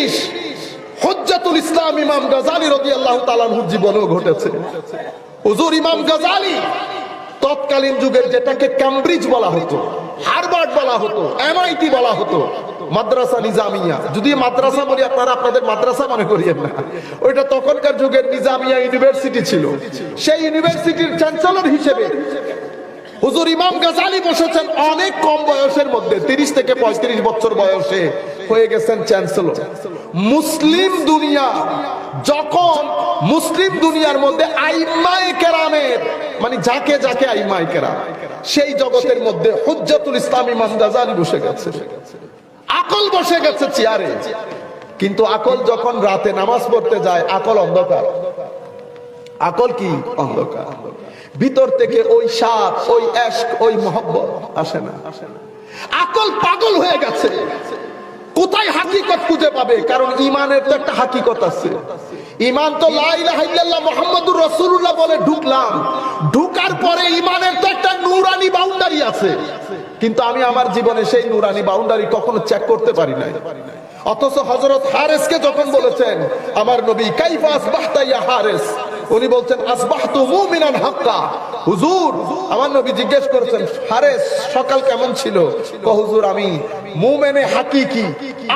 জিনিস হজ্জাতুল ইসলাম ইমাম গাজালি রদি আল্লাহ তালানহুর জীবনেও ঘটেছে। হুজুর ইমাম গাজালি তৎকালীন যুগের যেটাকে ক্যামব্রিজ বলা হতো হারবার্ড বলা হতো, এমআইটি বলা হতো, মাদ্রাসা নিজামিয়া। যদি মাদ্রাসা বলি আপনারা, আপনাদের মাদ্রাসা মনে করিয়েন না। ওইটা তখনকার যুগের নিজামিয়া ইউনিভার্সিটি ছিল। সেই ইউনিভার্সিটির চ্যান্সেলর হিসেবে হুজুর ইমাম গাজালি বসেছেন অনেক কম বয়সের মধ্যে, তিরিশ থেকে পঁয়ত্রিশ বছর বয়সে হয়ে গেছেন চ্যান্সেলর। মুসলিম দুনিয়া যখন মুসলিম দুনিয়ার মধ্যে আইমায়ে কেরামের মানে যাকে যাকে আইমায়ে কেরাম, সেই জগতের মধ্যে হুজ্জাতুল ইসলাম ইমাম গাজালি বসে গেছে। আকল বসে গেছে চেয়ারে। কিন্তু আকল যখন রাতে নামাজ পড়তে যায়, আকল অন্ধকার। আকল কি? অন্ধকার। ভিতর থেকে ওই সাপ ওই অ্যাশক ওই মহব্বত আসে না। আকল পাগল হয়ে গেছে। কোথায় হাকিকত খুঁজে পাবে? কারণ ইমানের তো একটা হাকিকত আছে। ইমান তো ইলাহা ইল্লাল্লাহ বলে ঢুকলাম। ঢুকার পরে ইমানের তো একটা নুরানি বাউন্ডারি আছে। কিন্তু আমি আমার জীবনে সেই নুরানি বাউন্ডারি কখনো চেক করতে পারি নাই। অথচ হজরত হারেসকে যখন বলেছেন, আমার নবী কাইফাস আসবাহতা ইয়া হারেস। উনি বলছেন হাক্কা। হুজুর, আমার নবী জিজ্ঞেস করেছেন সকাল কেমন ছিল? হুজুর, আমি মুমেনে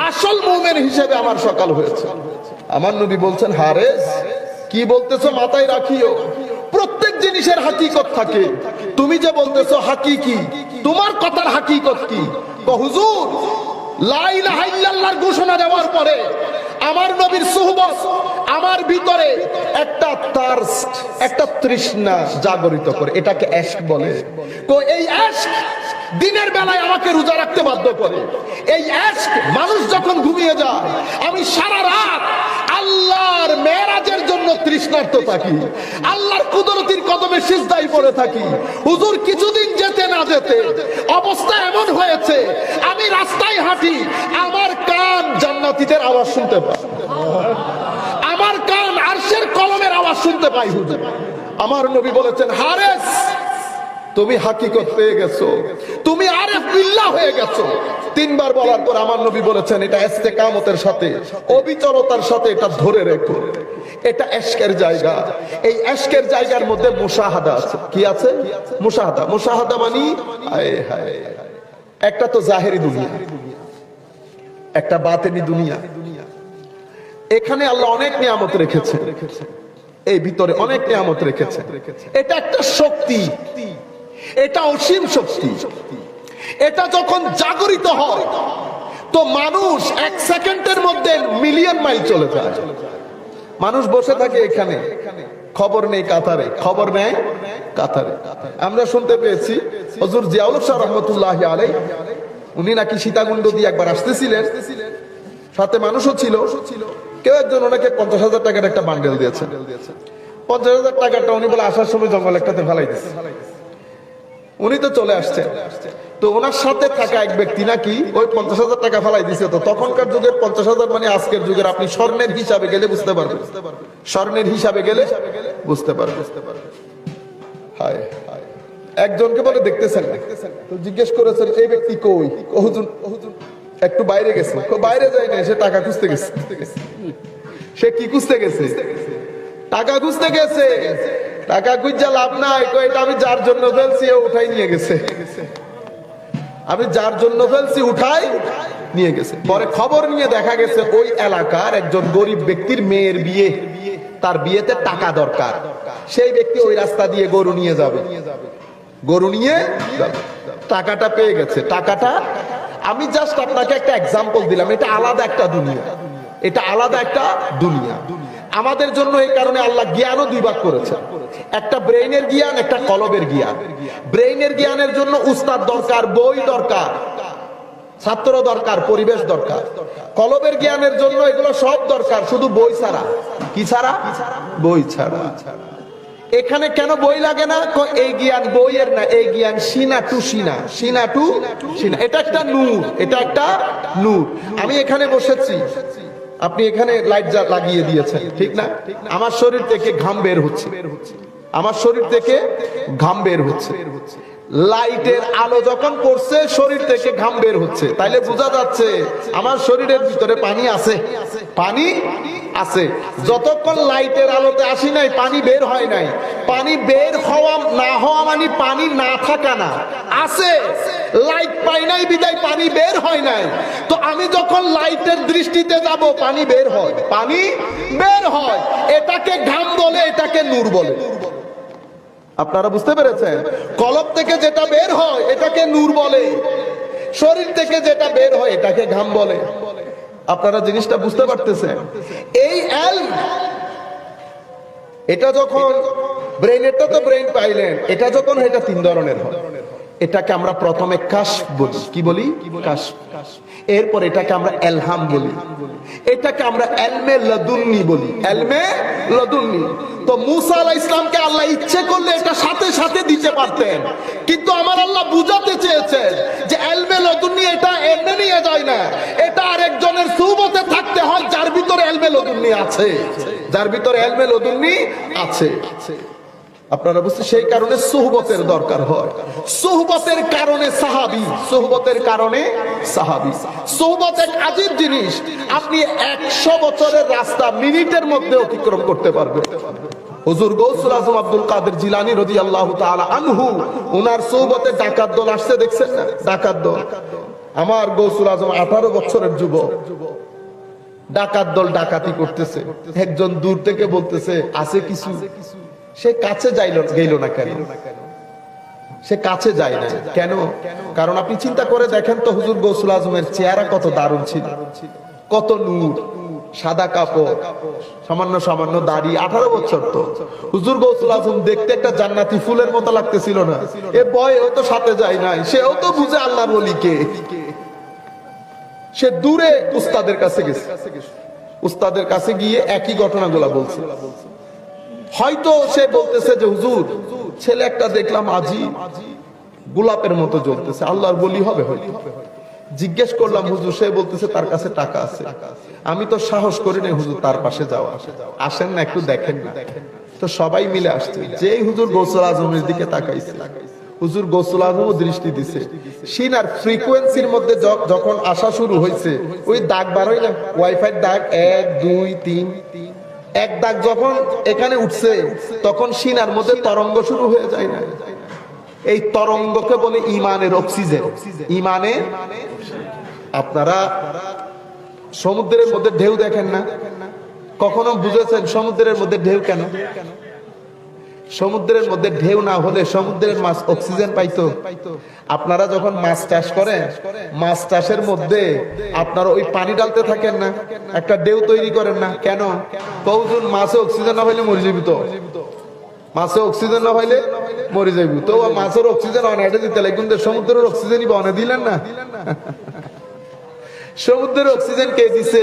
আসল মুমেন হিসেবে আমার সকাল হয়েছে। আমার নবী বলছেন হারেস কি বলতেছো মাথায় রাখিও। প্রত্যেক জিনিসের হাকিকত থাকে। তুমি যে বলতেছো হাকিকি, তোমার কথার হাকিকত কি? হুজুর, লা ইলাহা ঘোষণা দেওয়ার পরে আমার নবীর সুহবত, আমার ভিতরে একটা তারস্ট একটা তৃষ্ণা জাগরিত করে। এটাকে অ্যাশক বলে। তো এই অ্যাশক দিনের বেলায় আমাকে রোজা রাখতে বাধ্য করে। এই অ্যাশক মানুষ যখন ঘুমিয়ে যায়, আমি সারা রাত আল্লাহর মেরাজের জন্য তৃষ্ণার্ত থাকি। আল্লাহর কুদরতির কদমে সিজদাই পড়ে থাকি। হুজুর কিছুদিন যেতে না যেতে অবস্থা এমন হয়েছে, আমি রাস্তায় হাঁটি, আমার কান জান্নাতীদের আওয়াজ শুনতে পাই। আমার কান আরশের কলমের আওয়াজ শুনতে পাই, হুজুর। আমার নবী বলেছেন, হারেস তুমি হাকিকত পেয়ে গেছো। তুমি আরেফ বিল্লাহ হয়ে গেছো। তিনবার বলার পর আমার নবী বলেছেন, এটা ইস্তেকামতের সাথে, অবিচলতার সাথে এটা ধরে রেখো। এটা এশকের জায়গা। এই এশকের জায়গার মধ্যে মুশাহাদা আছে। কি আছে? মুশাহাদা। মুশাহাদা মানি? একটা তো জাহেরি দুনিয়া, একটা বাতেনি দুনিয়া। এখানে আল্লাহ অনেক নিয়ামত রেখেছে। এই ভিতরে অনেক নিয়ামত রেখেছে। এটা একটা শক্তি। এটা অসীম শক্তি। এটা যখন জাগরিত হয়, তো মানুষ এক সেকেন্ডের মধ্যে মিলিয়ন মাইল চলে যায়। মানুষ বসে থাকে এখানে। খবর নেই কাতারে। খবর নেই কাতারে। আমরা শুনতে পেয়েছি, হজুর জিয়াউল শাহ রহমতুল্লাহ আলাই উনি নাকি সীতাকুণ্ড দিয়ে একবার আসতেছিলেন। সাথে মানুষও ছিল। কেউ একজন ওনাকে পঞ্চাশ হাজার টাকার একটা বান্ডেল দিয়েছে। পঞ্চাশ হাজার টাকাটা উনি বলে, আসার সময় জঙ্গল একটাতে ফেলাই দিচ্ছে উনি তো চলে আসছেন তো ওনার সাথে থাকা এক ব্যক্তি নাকি ওই পঞ্চাশ হাজার টাকা ফেলাই দিছে তো। তখনকার যুগের পঞ্চাশ হাজার মানে আজকের যুগের আপনি স্বর্ণের হিসাবে গেলে বুঝতে পারবেন। স্বর্ণের হিসাবে গেলে বুঝতে পারবেন। হায় একজনকে বলে দেখতেছেন তো জিজ্ঞেস করেছেন, এই ব্যক্তি কই? হুজুর একটু বাইরে গেছে। বাইরে যায় না, সে টাকা খুঁজতে গেছে। সে কি খুঁজতে গেছে? টাকা খুঁজতে গেছে। টাকা খুঁজা লাভ নাই এটা আমি যার জন্য ফেলছি উঠাই নিয়ে গেছে। আমি যার জন্য ফেলছি, উঠাই নিয়ে গেছে। পরে খবর নিয়ে দেখা গেছে, ওই এলাকার একজন গরিব ব্যক্তির মেয়ের বিয়ে, তার বিয়েতে টাকা দরকার। সেই ব্যক্তি ওই রাস্তা দিয়ে গরু নিয়ে যাবে। গরু নিয়ে টাকাটা পেয়ে গেছে। টাকাটা, আমি জাস্ট আপনাকে একটা এক্সাম্পল দিলাম, এটা আলাদা একটা দুনিয়া। এটা আলাদা একটা দুনিয়া। আমাদের জন্য এই কারণে আল্লাহ জ্ঞানও দুই ভাগ করেছে একটা ব্রেইনের জ্ঞান, একটা কলবের জ্ঞান। ব্রেইনের জ্ঞানের জন্য উস্তাদ দরকার, বই দরকার, ছাত্র দরকার, পরিবেশ দরকার। কলবের জ্ঞানের জন্য এগুলো সব দরকার, শুধু বই ছাড়া। কি ছাড়া? বই ছাড়া। এখানে কেন বই লাগে না? এই জ্ঞান বইয়ের না, এই জ্ঞান সিনা টু সিনা সিনা টু সিনা। এটা একটা নূর, এটা একটা নূর। আমি এখানে বসেছি। আপনি এখানে লাইট লাগিয়ে দিয়েছেন, ঠিক না? আমার শরীর থেকে ঘাম বের হচ্ছে। আমার শরীর থেকে ঘাম বের হচ্ছে। লাইটের আলো যখন পড়ছে, শরীর থেকে ঘাম বের হচ্ছে। তাইলে বোঝা যাচ্ছে আমার শরীরের ভিতরে পানি আছে। পানি আছে। যতক্ষণ লাইটের আলোতে আসি নাই, পানি বের হয় নাই। পানি বের হওয়া, না হওয়া মানে পানি না থাকা না। আছে। লাইট পাই নাই বিদায়, পানি বের হয় নাই। তো আমি যখন লাইটের দৃষ্টিতে যাব, পানি বের হয়। পানি বের হয়। এটাকে ঘাম বলে, এটাকে নূর বলে। আপনারা বুঝতে পেরেছেন? কলব থেকে যেটা বের হয়, এটাকে নূর বলে। শরীর থেকে যেটা বের হয়, এটাকে ঘাম বলে। আপনারা জিনিসটা বুঝতে পারতেছেন? এই এটা যখন ব্রেইনেরটা তো ব্রেইন পাইলেন, এটা যখন এটা তিন ধরনের হয়। এটাকে আমরা প্রথমে কাশ বলি। কি বলি? কাশ এরপর এটাকে আমরা এলহাম বলি। এটাকে আমরা এলমে লদুন্নি বলি। এলমে লদুন্নি। তো মুসা আলাহ ইসলামকে আল্লাহ ইচ্ছে করলে এটা সাথে সাথে দিতে পারতেন। কিন্তু আমার আল্লাহ বুঝাতে চেয়েছেন যে এলমে লদুন্নি এটা এমনি নিয়ে যায় না। এটা আরেকজনের সুবতে থাকতে হয়, যার ভিতরে এলমে লদুন্নি আছে। যার ভিতরে এলমে লদুন্নি আছে। আপনারা বুঝতে সেই কারণে সোহবতের দরকার হয়। সোহবতের কারণে সাহাবি, সোহবতের কারণে সাহাবি। সোহবত এক আজীব জিনিস, আপনি একশো বছরের রাস্তা মিনিটের মধ্যে অতিক্রম করতে পারবেন। হুজুর গৌসুল আজম আব্দুল কাদের জিলানি আল্লাহ আনহু ডাকাত দল আসছে, দেখছেন না? ডাকাত দল। আমার গৌসুল আজম আঠারো বছরের যুবক। ডাকাত দল ডাকাতি করতেছে। একজন দূর থেকে বলতেছে, আছে কিছু? সে কাছে যাইল গেল না কেন? সে কাছে যায় না কেন? কারণ আপনি চিন্তা করে দেখেন তো হুজুর গৌসুল আজমের চেহারা কত দারুণ ছিল। কত নূর, সাদা কাপড়, সামান্য সামান্য দাড়ি, আঠারো বছর তো। হুজুর গৌসুল আজম দেখতে একটা জান্নাতি ফুলের মতো লাগতেছিল না। এ বয় ও তো সাথে যায় নাই, সেও তো বুঝে আল্লাহর বলিকে সে দূরে উস্তাদের কাছে গেছে। উস্তাদের কাছে গিয়ে একই ঘটনাগুলা বলছে। হয়তো সে বলতেছে যে, হুজুর, ছেলে একটা দেখলাম আজি গোলাপের মতো জ্বলতেছে। আল্লাহর বলি হবে হয়তো। জিজ্ঞেস করলাম, হুজুর, সে বলতেছে তার কাছে টাকা আছে। আমি তো সাহস করি না হুজুর, তার পাশে যাওয়া আসেন না, একটু দেখেন না। তো সবাই মিলে আসছে। যেই হুজুর গোসল আজমের দিকে তাকাইছে, হুজুর গোসল আজমও দৃষ্টি দিছে। সিনার ফ্রিকোয়েন্সির মধ্যে যখন আসা শুরু হয়েছে ওই দাগ বার হইলে, ওয়াইফাই দাগ এক, দুই তিন তিন এক দাগ যখন এখানে উঠছে, তখন সিনার মধ্যে তরঙ্গ শুরু হয়ে যায় না। এই তরঙ্গকে বলে ইমানের অক্সিজেন। ইমানে আপনারা সমুদ্রের মধ্যে ঢেউ দেখেন না। কখনো বুঝেছেন সমুদ্রের মধ্যে ঢেউ কেন? সমুদ্রের মধ্যে ঢেউ না হলে সমুদ্রের মাছ অক্সিজেন পাইতো। আপনারা যখন মাছ চাষ করেন, মাছ চাষের মধ্যে আপনারা ওই পানি ডালতে থাকেন না, একটা ঢেউ তৈরি করেন না। কেন? কৌজন মাছে অক্সিজেন না হইলে মরে যাবি তো? মাছে অক্সিজেন না হইলে মরে যাবি তো মাছের অক্সিজেন অনেকটা দিতে লাগে, কিন্তু সমুদ্রের অক্সিজেনই বনে দিলেন না। সমুদ্রের অক্সিজেন কে দিছে?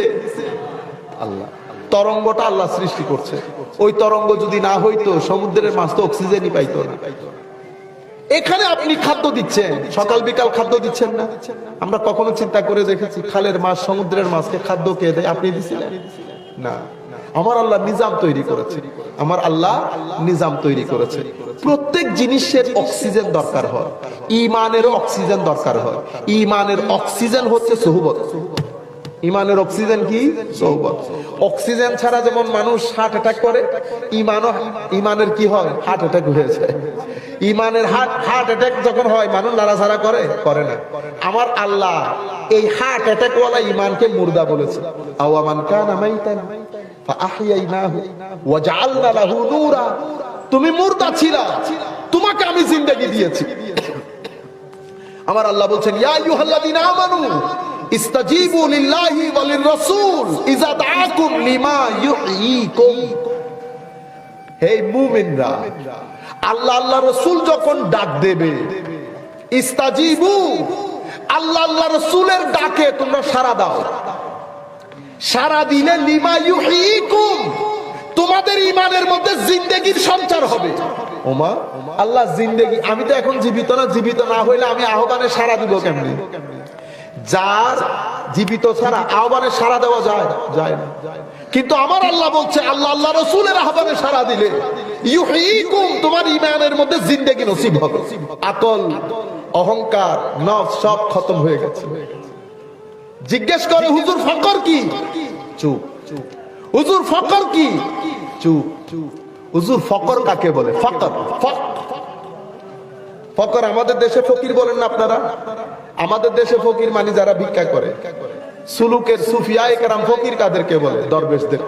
আল্লাহ। তরঙ্গটা আল্লাহ সৃষ্টি করছে। ওই তরঙ্গ যদি না হইতো, সমুদ্রের মাছ তো অক্সিজেনই পাইতো না। এখানে আপনি খাদ্য দিচ্ছেন, সকাল বিকাল খাদ্য দিচ্ছেন না। আমরা কখনো চিন্তা করে দেখেছি, খালের মাছ, সমুদ্রের মাছকে খাদ্য কে দেয়? আপনি দিছিলেন? না। আমার আল্লাহ নিজাম তৈরি করেছে। আমার আল্লাহ নিজাম তৈরি করেছে। প্রত্যেক জিনিসের অক্সিজেন দরকার হয়। ইমানেরও অক্সিজেন দরকার হয়। ইমানের অক্সিজেন হচ্ছে সহুবত। ইমানের অক্সিজেন কি? সৌবত। অক্সিজেন ছাড়া যেমন মানুষ হার্ট অ্যাটাক করে ইমানও ইমানের কি হয়? হার্ট অ্যাটাক হয়ে যায়। ইমানের হার্ট হার্ট অ্যাটাক যখন হয় মানুষ নাড়াচাড়া করে? করে না। আমার আল্লাহ এই হার্ট অ্যাটাক ওয়ালা ইমানকে মুর্দা বলেছে। আওয়ামান কানা মাইতান ফাআহইয়াইনাহু ওয়াজআলনা লাহু নূরা। তুমি মুর্দা ছিলা। তোমাকে আমি জিন্দেগি দিয়েছি। আমার আল্লাহ বলছেন ইয়া আইয়ুহাল্লাযীনা আমানু ইস্তাজিবু লিল্লাহি ওয়া লির-রাসূল ইযা দাআকুম লিমা ইউহয়িকুম হে মুমিনরা, আল্লাহ আল্লাহ রাসূল যখন ডাক দেবে, ইস্তাজিবু, আল্লাহ আল্লাহ রাসূলের ডাকে তোমরা সাড়া দাও। সারা দিলে লিমা ইউহয়িকুম তোমাদের ইমানের মধ্যে জিন্দেগির সঞ্চার হবে। ওমা, আল্লাহ জিন্দেগি, আমি তো এখন জীবিত না জীবিত না হইলে আমি আহ্বানে সারা দিব কেমনি? যার জীবিত ছাড়া আহ্বানে সারা দেওয়া যায় যায় না। কিন্তু আমার আল্লাহ বলছে, আল্লাহ আল্লাহ রসুলের আহ্বানে সারা দিলে তোমার ইমানের মধ্যে জিন্দেগি নসিব হবে। আকল অহংকার নফ সব খতম হয়ে গেছে। জিজ্ঞেস করে, হুজুর ফকর কি? চুপ হুজুর ফকর কি? চুপ হুজুর ফকর কাকে বলে? ফকর, ফক ফকর আমাদের দেশে ফকির বলেন না আপনারা? আমাদের দেশে ফকির মানে যারা ভিক্ষা করে, সুলুকের সুফিয়া একরাম ফকির কাদেরকে বলে? দরবেশদের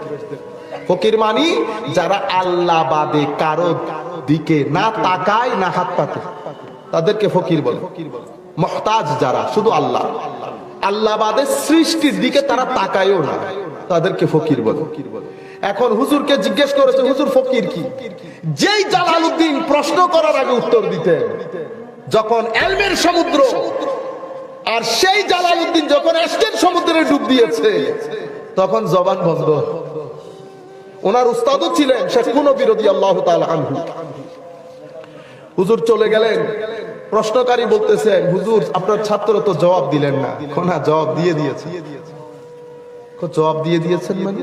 ফকির মানি যারা আল্লাহ বাদে কারও দিকে না তাকায়, না হাত পাতে, তাদেরকে ফকির বলে। মহতাজ যারা, শুধু আল্লাহ। আল্লাহ বাদে সৃষ্টির দিকে তারা তাকায়ও না, তাদেরকে ফকির বলে। এখন হুজুরকে জিজ্ঞেস করেছে, হুজুর, ফকির কি? যেই জালালউদ্দিন প্রশ্ন করার আগে উত্তর দিতেন, যখন এলমের সমুদ্র আর সেই জালালউদ্দিন যখন এসকের সমুদ্রে ডুব দিয়েছে, তখন জবান বন্ধ। ওনার উস্তাদও ছিলেন শেখ বিরোধী আল্লাহ আনহু। হুজুর চলে গেলেন, প্রশ্নকারী বলতেছেন, হুজুর, আপনার ছাত্র তো জবাব দিলেন না। কোনা জবাব দিয়ে দিয়েছে। জবাব দিয়ে দিয়েছেন মানে?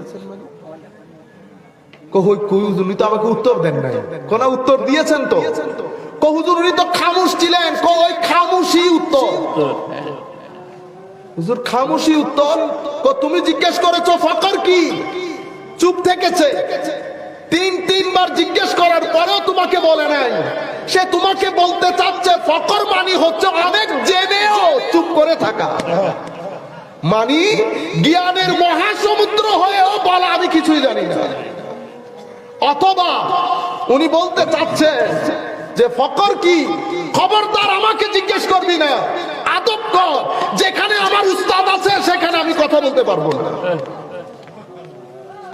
কই উনি তো আমাকে উত্তর দেন নাই। কোনা উত্তর দিয়েছেন তো? কহুজুর তো খামুশ ছিলেন। কো ওই খামোশই উত্তর। হুজুর, খামোশি উত্তর। তুমি জিজ্ঞেস করেছ ফকর কি? চুপ থেকেছে। তিন, তিনবার জিজ্ঞেস করার পরেও তোমাকে বলে নাই। সে তোমাকে বলতে চাচ্ছে ফকর মানি হচ্ছে অনেক জেনেও চুপ করে থাকা। মানি, জ্ঞানের মহাসমুদ্র হয়েও বলা আমি কিছুই জানি না। অথবা উনি বলতে চাচ্ছে যে ফকর কি? খবরদার আমাকে জিজ্ঞেস করবি না। আদব কর। যেখানে আমার উস্তাদ আছে, সেখানে আমি কথা বলতে পারব না।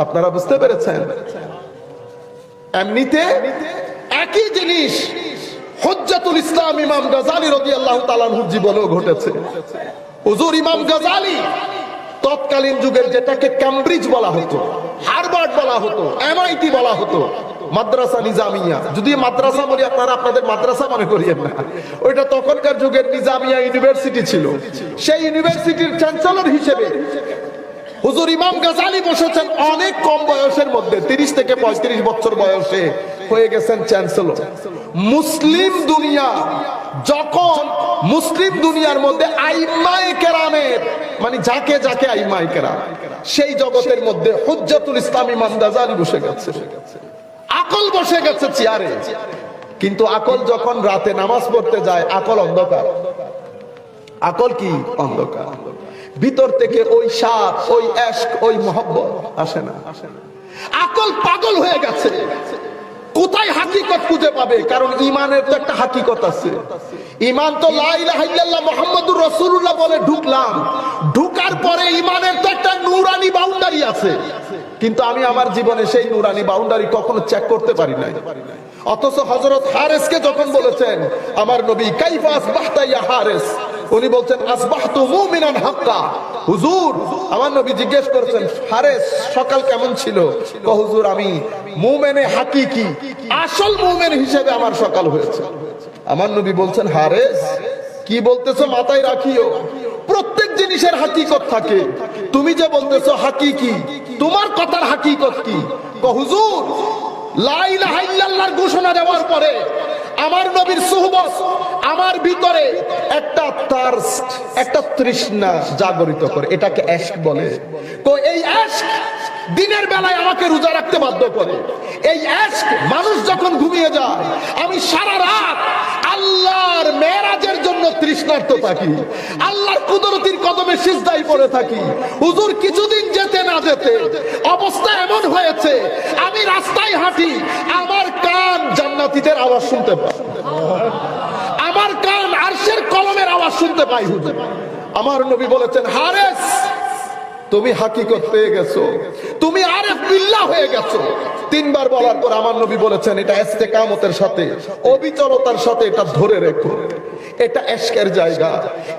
আপনারা বুঝতে পেরেছেন? এমনিতে একই জিনিস হজ্জাতুল ইসলাম ইমাম গাজালি রবি আল্লাহ তালানহুর জীবনেও ঘটেছে। হুজুর ইমাম গাজালি তৎকালীন যুগের যেটাকে ক্যামব্রিজ বলা হতো হারবার্ড বলা হতো এমআইটি বলা হতো, মাদ্রাসা নিজামিয়া। যদি মাদ্রাসা বলি আপনারা আপনাদের মাদ্রাসা মনে করিয়েন না। ওইটা তখনকার যুগের নিজামিয়া ইউনিভার্সিটি ছিল। সেই ইউনিভার্সিটির চ্যান্সেলর হিসেবে হুজুর ইমাম গাজালি বসেছেন অনেক কম বয়সের মধ্যে, তিরিশ থেকে পঁয়ত্রিশ বছর বয়সে হয়ে গেছেন চ্যান্সেলর। মুসলিম দুনিয়া, যখন মুসলিম দুনিয়ার মধ্যে আইমায়ে কেরামের মানে যাকে যাকে আইমায়ে কেরাম সেই জগতের মধ্যে হুজ্জাতুল ইসলাম ইমাম গাজালি বসে গেছে। আকল বসে গেছে চেয়ারে। কিন্তু আকল যখন রাতে নামাজ পড়তে যায়, আকল অন্ধকার। আকল কি? অন্ধকার। ভিতর থেকে ওই সাপ ওই এশক, ওই মহব্বত আসে না। আকল পাগল হয়ে গেছে। কোথায় হাকিকত খুঁজে পাবে? কারণ ইমানের তো একটা হাকিকত আছে। ইমান তো মোহাম্মদুর রসুল্লাহ বলে ঢুকলাম। ঢুকার পরে ইমানের তো একটা নুরানি বাউন্ডারি আছে। কিন্তু আমি আমার জীবনে সেই নুরানি বাউন্ডারি কখনো চেক করতে পারি নাই। অথচ হজরত হারেসকে যখন বলেছেন, আমার নবী কাইফা আসবাহতা ইয়া হারেস। উনি বলছেন, আসবাহতু মুমিনান হাক্কা। হুজুর, আমার নবী জিজ্ঞেস করেছেন হারেস সকাল কেমন ছিল? কহ হুজুর, আমি মুমেনে হাকিকি, আসল মুমেন হিসেবে আমার সকাল হয়েছে। আমার নবী বলছেন হারেস কি বলতেছো মাথায় রাখিও। প্রত্যেক জিনিসের হাকিকত থাকে। তুমি যে বলতেছো হাকিকি, তোমার কথার হাকিকত কি? হুজুর লাইলাহাইল্লাহর ঘোষণা দেওয়ার পরে আমার নবীর সুহবত, আমার ভিতরে একটা তার একটা তৃষ্ণা জাগরিত করে। এটাকে অ্যাশ বলে। তো এই অ্যাশক দিনের বেলায় আমাকে রোজা রাখতে বাধ্য করে। এই মানুষ যখন ঘুমিয়ে যায়, আমি সারা রাত আল্লাহর মেয়েরাজের জন্য তৃষ্ণার্থ থাকি, আল্লাহর কুদরতির কদমে সিজদাই পড়ে থাকি। হুজুর, কিছুদিন যেতে না যেতে অবস্থা এমন হয়েছে, আমি রাস্তায় হাঁটি, আমার কান জান্নাতীদের আওয়াজ শুনতে পাই। আমার কান আরশের কলমের আওয়াজ শুনতে পাই, হুজুর। আমার নবী বলেছেন, হারেস তুমি হাকিকত পেয়ে গেছো। তুমি আরেফ বিল্লাহ হয়ে গেছো। তিনবার বলার পর আমার নবী বলেছেন, এটা ইস্তেকামতের সাথে, অবিচলতার সাথে এটা ধরে রেখো। এটা এশকের জায়গা।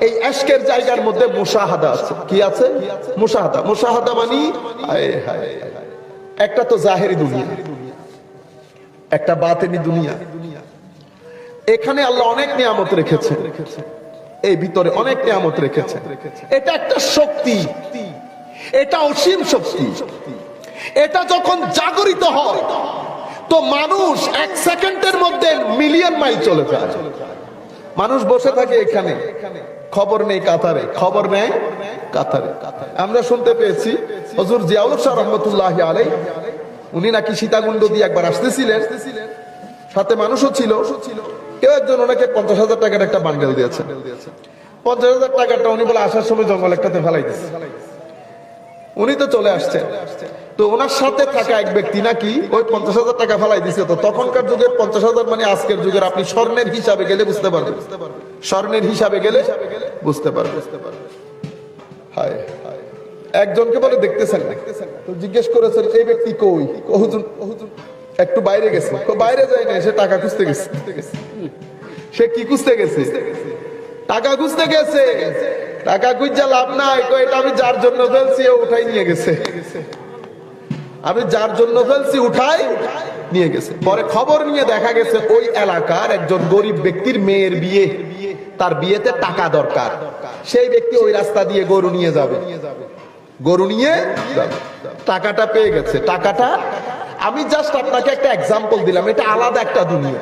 এই এশকের জায়গার মধ্যে মুশাহাদা আছে। কি আছে? মুশাহাদা। মুশাহাদা মানি। একটা তো জাহেরি দুনিয়া, একটা বাতেনি দুনিয়া। এখানে আল্লাহ অনেক নিয়ামত রেখেছে এই ভিতরে অনেক নিয়ামত রেখেছে এটা একটা শক্তি। এটা অসীম শক্তি। এটা যখন জাগরিত হয়, তো মানুষ এক সেকেন্ডের মধ্যে মিলিয়ন মাইল চলে যায়। মানুষ বসে থাকে এখানে। খবর নেই কাতারে। খবর নেই কাতারে। আমরা শুনতে পেয়েছি হজুর জিয়াউল শাহ রহমতুল্লাহ আলাই উনি নাকি সীতাকুণ্ড দিয়ে একবার আসতেছিলেন। সাথে মানুষও ছিল। কেউ একজন ওনাকে পঞ্চাশ হাজার টাকার একটা বান্ডেল দিয়েছে। পঞ্চাশ হাজার টাকাটা উনি বলে, আসার সময় জঙ্গল একটাতে ফেলাই দিচ্ছে উনি তো চলে আসছেন। তো ওনার সাথে থাকা এক ব্যক্তি নাকি ওই পঞ্চাশ হাজার টাকা ফেলাই দিছে তো তখনকার যুগের পঞ্চাশ হাজার মানে আজকের যুগের আপনি স্বর্ণের হিসাবে গেলে বুঝতে পারবেন। স্বর্ণের হিসাবে গেলে বুঝতে পারবেন। একজনকে বলে দেখতেছেন তো জিজ্ঞেস করেছেন এই ব্যক্তি কই? ও হুজুর, একটু বাইরে গেছে। বাইরে যায় না সে টাকা খুঁজতে গেছে। সে কি খুঁজতে গেছে? টাকা খুঁজতে গেছে। টাকা খুঁজা লাভ নাই এটা আমি যার জন্য ফেলছি, ও উঠাই নিয়ে গেছে। আমি যার জন্য ফেলছি, উঠাই নিয়ে গেছে। পরে খবর নিয়ে দেখা গেছে, ওই এলাকার একজন গরিব ব্যক্তির মেয়ের বিয়ে। তার বিয়েতে টাকা দরকার। সেই ব্যক্তি ওই রাস্তা দিয়ে গরু নিয়ে যাবে। গরু নিয়ে টাকাটা পেয়ে গেছে। টাকাটা, আমি জাস্ট আপনাকে একটা এক্সাম্পল দিলাম। এটা আলাদা একটা দুনিয়া।